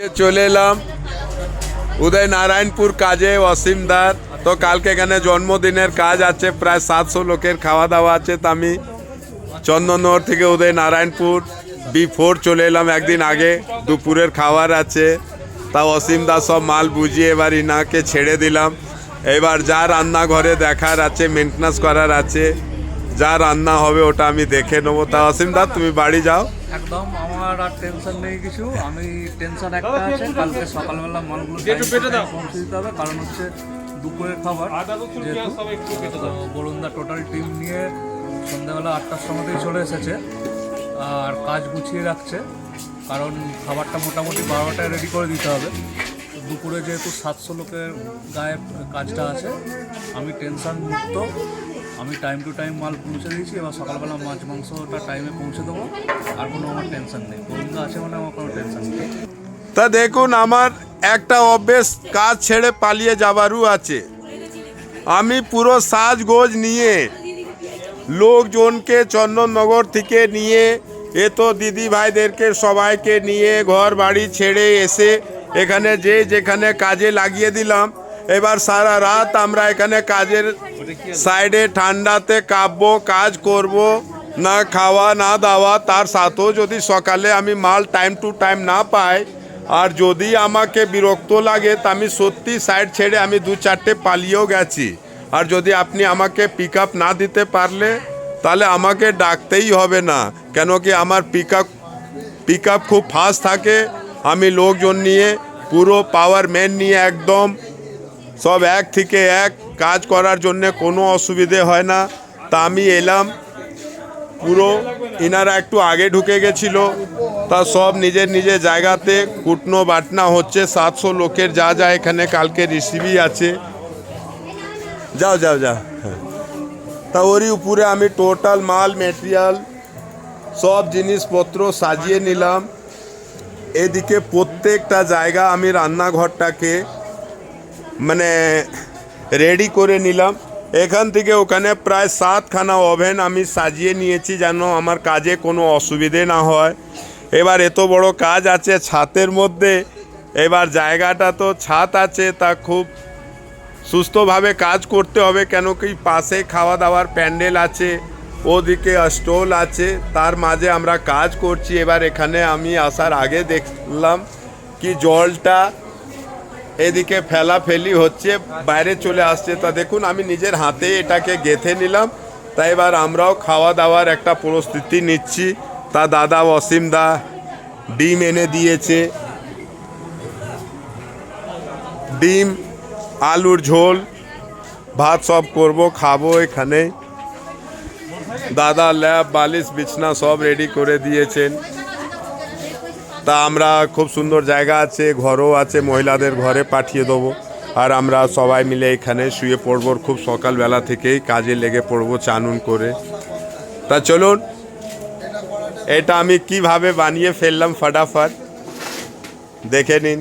চলে এলাম উদয় নারায়ণপুর কাজে, অসীমদার। তো কালকে এখানে জন্মদিনের কাজ আছে, প্রায় সাতশো লোকের খাওয়া দাওয়া আছে। তো আমি চন্দননগর থেকে উদয় নারায়ণপুর বি ফোর চলে এলাম একদিন আগে, দুপুরের খাবার আছে। তা অসীম দা সব মাল বুঝিয়ে এবার ইনাকে ছেড়ে দিলাম। এবার যা রান্নাঘরে দেখার আছে মেনটেন্যান্স করার আছে, যা রান্না হবে ওটা আমি দেখে নেব। তা অসীম দা তুমি বাড়ি যাও। একদম আমার আর টেনশন নেই কিছু। আমি টেনশন একটা আছে কালকে সকালবেলা মালগুলো পৌঁছে দিতে হবে কারণ হচ্ছে দুপুরের খাবার বরুণদা টোটাল টিম নিয়ে সন্ধ্যাবেলা আটটার সময়তেই চলে এসেছে। আর কাজ গুছিয়ে রাখছে কারণ খাবারটা মোটামুটি বারোটায় রেডি করে দিতে হবে। দুপুরে যেহেতু সাতশো লোকের গায়ে কাজটা আছে আমি টেনশন মুক্ত। আমি টাইম টু টাইম মাল পৌঁছে দিয়েছি, এবার সকালবেলা মাছ, মাংসটা টাইমে পৌঁছে দেবো। আর কোনো আমার টেনশন নেই। বন্ধু আছে মানে আমার কোনো টেনশন নেই। তা দেখুন, আমার একটা অভ্যেস, কাজ ছেড়ে পালিয়ে যাবারও আছে। আমি পুরো সাজগোজ নিয়ে লোকজনকে চন্দননগর থেকে নিয়ে, এ তো দিদি ভাইদেরকে সবাইকে নিয়ে ঘর বাড়ি ছেড়ে এসে এখানে যে যেখানে কাজে লাগিয়ে দিলাম এবার সারা রাত আমরা এখানে কাজের সাইডে ঠান্ডাতে কাঁপবো, কাজ করব, না খাওয়া, না দাওয়া, তার সাথেও যদি সকালে আমি মাল টাইম টু টাইম না পাই, আর যদি আমাকে বিরক্ত লাগে, তা আমি সত্যি সাইড ছেড়ে আমি দু চারটে পালিয়েও গেছি। আর যদি আপনি আমাকে পিক আপ না দিতে পারলে, তাহলে আমাকে ডাকতেই হবে না। কেন কি আমার পিক আপ পিক আপ খুব ফাস্ট থাকে। আমি লোকজন নিয়ে, পুরো পাওয়ার ম্যান নিয়ে একদম সব এক থেকে এক কাজ করার জন্য কোনো অসুবিধে হয় না। তা আমি এলাম। পুরো ইনারা একটু আগে ঢুকে গেছিল। তা সব নিজের নিজের জায়গাতে কুটনো বাটনা হচ্ছে। সাতশো লোকের যা যা এখানে কালকে রিসিভই আছে। যাও যাও যাও। হ্যাঁ। তা ওরই উপরে আমি টোটাল মাল, মেটেরিয়াল, সব জিনিসপত্র সাজিয়ে নিলাম। এদিকে প্রত্যেকটা জায়গা আমি রান্নাঘরটাকে মানে রেডি করে নিলাম। এখান থেকে ওখানে প্রায় সাতখানা ওভেন আমি সাজিয়ে নিয়েছি যেন আমার কাজে কোনো অসুবিধে না হয়। এবার এত বড় কাজ আছে ছাতের মধ্যে। এবার জায়গাটা তো ছাদ আছে, তা খুব সুস্থভাবে কাজ করতে হবে কেন কি পাশে খাওয়া দাওয়ার প্যান্ডেল আছে, ওদিকে স্টল আছে, তার মাঝে আমরা কাজ করছি। এবার এখানে আমি আসার আগে দেখলাম কি জলটা এদিকে ফেলা ফেলি হচ্ছে, বাইরে চলে আসছে। তা দেখুন, আমি নিজের হাতে এটাকে গেথে নিলাম। তাই এবার আমরাও খাওয়া দাওয়ার একটা পরিস্থিতি নিচ্ছি। তা দাদা অসীম দা ডিম এনে দিয়েছে। ডিম, আলুর ঝোল, ভাত সব করব, খাব এখানে। দাদা ল্যাব, বালিশ, বিছনা সব রেডি করে দিয়েছেন। তা আমরা খুব সুন্দর জায়গা আছে, ঘরও আছে, মহিলাদের ঘরে পাঠিয়ে দেবো। আর আমরা সবাই মিলে এখানে শুয়ে পড়ব খুব সকালবেলা থেকেই কাজে লেগে পড়ব চানুন করে। তা চলুন, এটা আমি কীভাবে বানিয়ে ফেললাম ফটাফট, দেখে নিন।